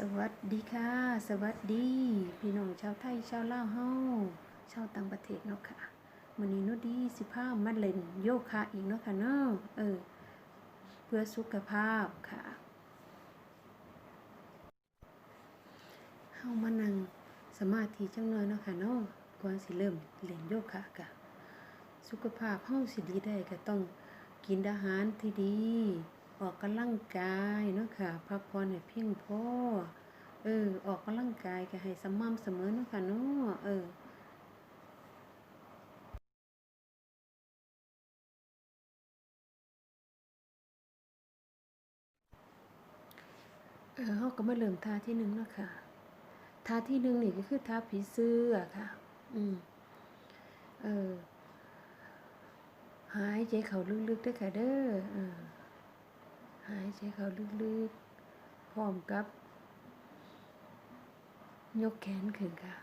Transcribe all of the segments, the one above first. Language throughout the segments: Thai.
สวัสดีค่ะ สวัสดี พี่น้องชาวไทยชาวลาวเฮาชาวต่างประเทศเนาะค่ะมื้อนี้นุดีสิพามาเล่นโยคะอีกเนาะค่ะเนาะเออ เพื่อสุขภาพค่ะเฮามานั่งสมาธิจังหน่อยเนาะค่ะเนาะก่อนสิเริ่มเล่นโยคะค่ะสุขภาพเฮาสิดีได้ก็ต้องกินอาหารที่ดี ออกกำลังกายเนาะค่ะพักผ่อนให้เพียงพอเออ ออกกำลังกายก็ให้สม่ำเสมอเนาะค่ะเนาะเออเออเขาก็มาเริ่มท่าที่หนึ่งเนาะค่ะท่าที่หนึ่งนี่ก็คือท่าผีเสื้อค่ะ อืม เออ หายใจเข้าลึกๆด้วยค่ะเด้อเออ หายใจเข้าลึกๆ พร้อมกับ ยกแขนขึ้นค่ะ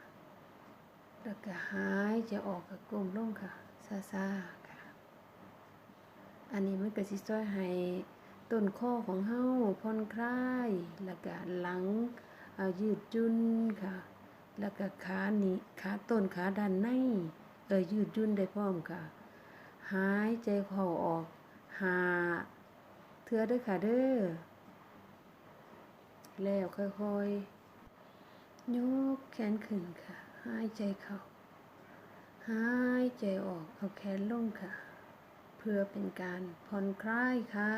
แล้วก็หายใจออกกับกลมลงค่ะ ซาๆค่ะ อันนี้มันก็สิช่วยให้ต้นคอของเฮาผ่อนคลาย แล้วก็หลังยืดหยุ่นค่ะ แล้วก็ขานี่ขาต้นขาด้านในเออยืดหยุ่นได้พร้อมค่ะ หายใจเข้าออกหา ทื่อเด้อค่ะเด้อ แล้วค่อยๆ ยกแขนขึ้นค่ะ หายใจเข้า หายใจออก เอาแขนลงค่ะ เพื่อเป็นการผ่อนคลายค่ะ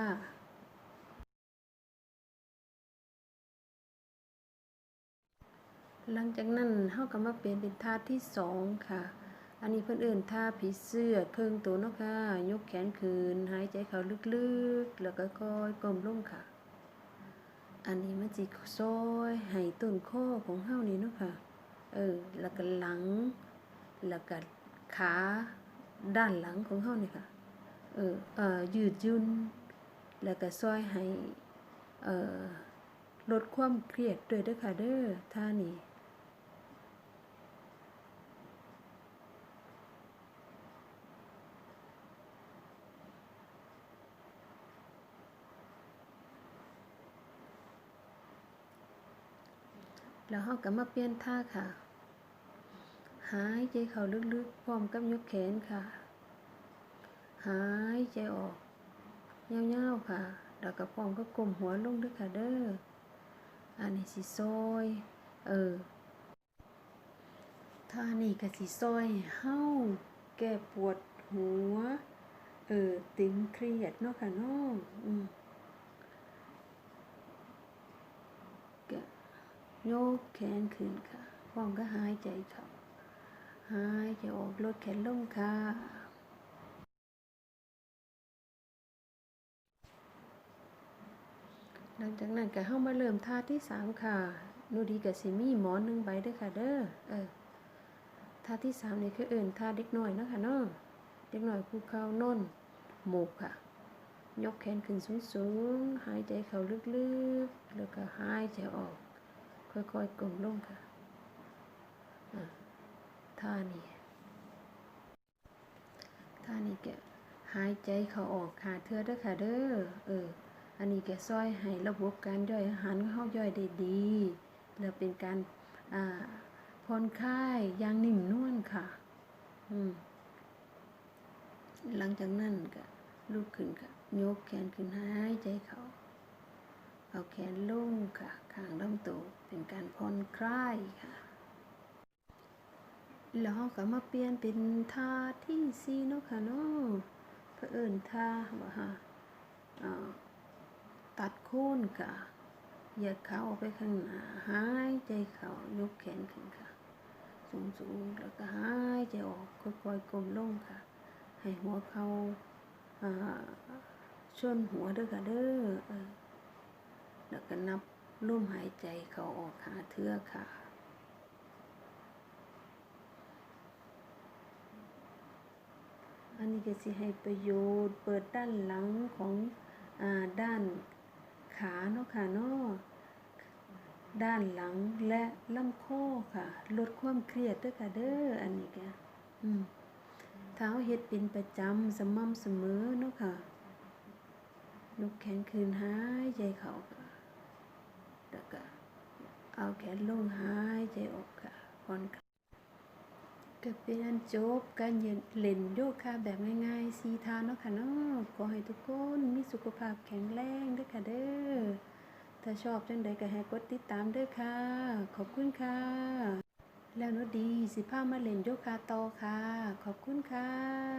หลังจากนั้นเฮาก็มาเปลี่ยนเป็นท่าที่สองค่ะ อันนี้เพิ่อนเอิ้นท่าผีเสื้อเครื่องตัวเนาะค่ะ ยกแขนขึ้นหายใจเข้าลึกๆ แล้วก็ค่อยก้มลงค่ะ อันนี้มันสิซอยให้ต้นคอของเฮานี่เนาะค่ะ เออ แล้วก็หลัง แล้วก็ขาด้านหลังของเฮานี่ค่ะ เออเอ่อยืดยุ่น แล้วก็ซอยให้ เอ่อ ลดความเครียดด้วยเด้อค่ะเด้อท่านี้ แล้วเราก็มาเปลี่ยนท่าค่ะ หายใจเข้าลึกๆ พร้อมกับยกแขนค่ะ หายใจออกยาวๆค่ะ แล้วก็พร้อมกับกลมหัวลงด้วยค่ะเด้อ อันนี้สิซอย เออท่านี้ก็สิซอยให้เฮาแก้ปวดหัว เออ ตึงเครียดเนาะค่ะเนาะอืม ยกแขนขึ้นค่ะพร้อมก็หายใจเข้าหายใจออกลดแขนลงค่ะหลังจากนั้นก็เข้ามาเริ่มท่าที่สามค่ะนูดีกับสิมี่หมอนหนึ่งใบด้วยค่ะเด้อเออท่าที่สามนี่คือเอิ่นท่าเด็กน้อยนะค่ะเนาะเด็กน้อยภูเขาน่นหมูกค่ะ ยกแขนขึ้นสูงๆหายใจเข้าลึกๆ แล้วก็หายใจออก ค่อยๆกลมลงค่ะท่านี้ท่านี้แกหายใจเขาออกหาเทือเด้อค่ะเด้อเออ อันนี้แกซอยให้ระบบการย่อยอาหารของเฮาย่อยได้ดีแล้วเป็นการอ่าผ่อนคลายอย่างนิ่มนวลค่ะ อืมหลังจากนั้นก็ลุกขึ้นค่ะยกแขนขึ้นหายใจเข้า เอาแขนลงค่ะข้างลำตัวเป็นการผ่อนคลายค่ะ แล้วเราก็มาเปลี่ยนเป็นท่าที่สี่เนาะค่ะเนาะเพื่อเอิ้นท่าว่ฮะตัดโคนค่ะเหยียดขาออกไปข้างหน้าหายใจเขายกแขนขึ้นค่ะ สูงๆแล้วก็หายใจออกค่อยๆกลมลงค่ะ ให้หัวเขา่าชนหัวด้อค่ะเด้อ แล้วก็นับลมหายใจเขาออกหาเทือค่ะ อันนี้ก็สิให้ประโยชน์เปิดด้านหลังของอด้านขาเนาะค่ะเนาะด้านหลังและลำคอค่ะ ลดความเครียดด้วยค่ะเด้ออันนี้ก็เท้าเฮ็ดเป็นประจำสม่ำเสมอเนาะค่ะยกแขนคืนหายใจเขาค่ะ แล้วก็เอาแขนลงหายใจออกค่ะผ่อนคลายก็เป็นอันจบการเย็นเล่นโยคะแบบง่ายๆสีทานเนาะค่ะเนาะขอให้ทุกคนมีสุขภาพแข็งแรงด้วยค่ะเด้อถ้าชอบจังใดก็ให้กดติดตามด้อค่ะ ขอบคุณค่ะ แล้วนดีสิพามาเล่นโยคะต่อค่ะ ขอบคุณค่ะ